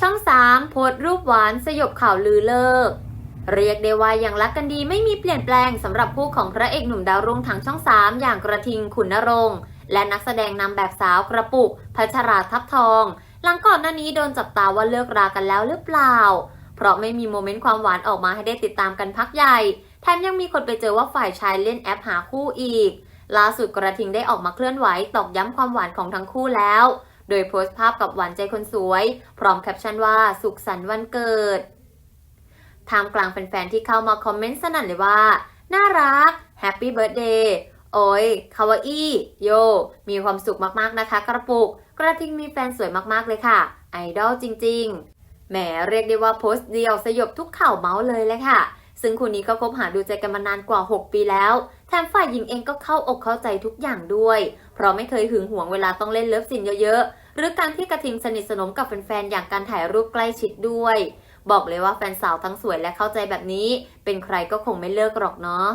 ช่อง 3 โพสต์รูปหวานสยบข่าวลือเลิก เรียกได้ว่ายังรักกันดีไม่มีเปลี่ยนแปลงสำหรับคู่ของพระเอกหนุ่มดาวรุ่งทางช่อง 3 อย่างกระทิงขุนนรงค์และนักแสดงนำแบบสาวกระปุกพัชราทับทอง หลังก่อนหน้านี้โดนจับตาว่าเลิกรากันแล้วหรือเปล่า เพราะไม่มีโมเมนต์ความหวานออกมาให้ได้ติดตามกันพักใหญ่แถมยังมีคนไปเจอว่าฝ่ายชายเล่นแอปหาคู่อีกล่าสุดกระทิงได้ออกมาเคลื่อนไหวตอกย้ำความหวานของทั้งคู่แล้ว โดยโพสต์ภาพกับหวานใจคนสวย พร้อมแคปชั่นว่าสุขสันต์วันเกิดทามกลางแฟนๆที่เข้ามาคอมเมนต์สนั่นเลยว่า น่ารักแฮปปี้เบิร์ดเดย์โอ้ยคาวาอี้โย มีความสุขมากๆนะคะ กระปุก กระทิงมีแฟนสวยมากๆเลยค่ะ ไอดอลจริงๆแหมเรียกได้ว่าโพสต์เดียวสยบทุกข่าวเมาส์เลยเลยค่ะ ซึ่งคู่นี้ก็คบหาดูใจกันมานานกว่า 6 ปีแล้ว ถมฝ่ายหญิงเองก็เข้าอกเข้าใจทุกอย่างด้วย เพราะไม่เคยหึงหวงเวลาต้องเล่นเลิฟซีนเยอะๆ หรือการที่กระทิงสนิทสนมกับแฟนๆ อย่างการถ่ายรูปใกล้ชิดด้วย บอกเลยว่าแฟนสาวทั้งสวยและเข้าใจแบบนี้ เป็นใครก็คงไม่เลิกหรอกเนาะ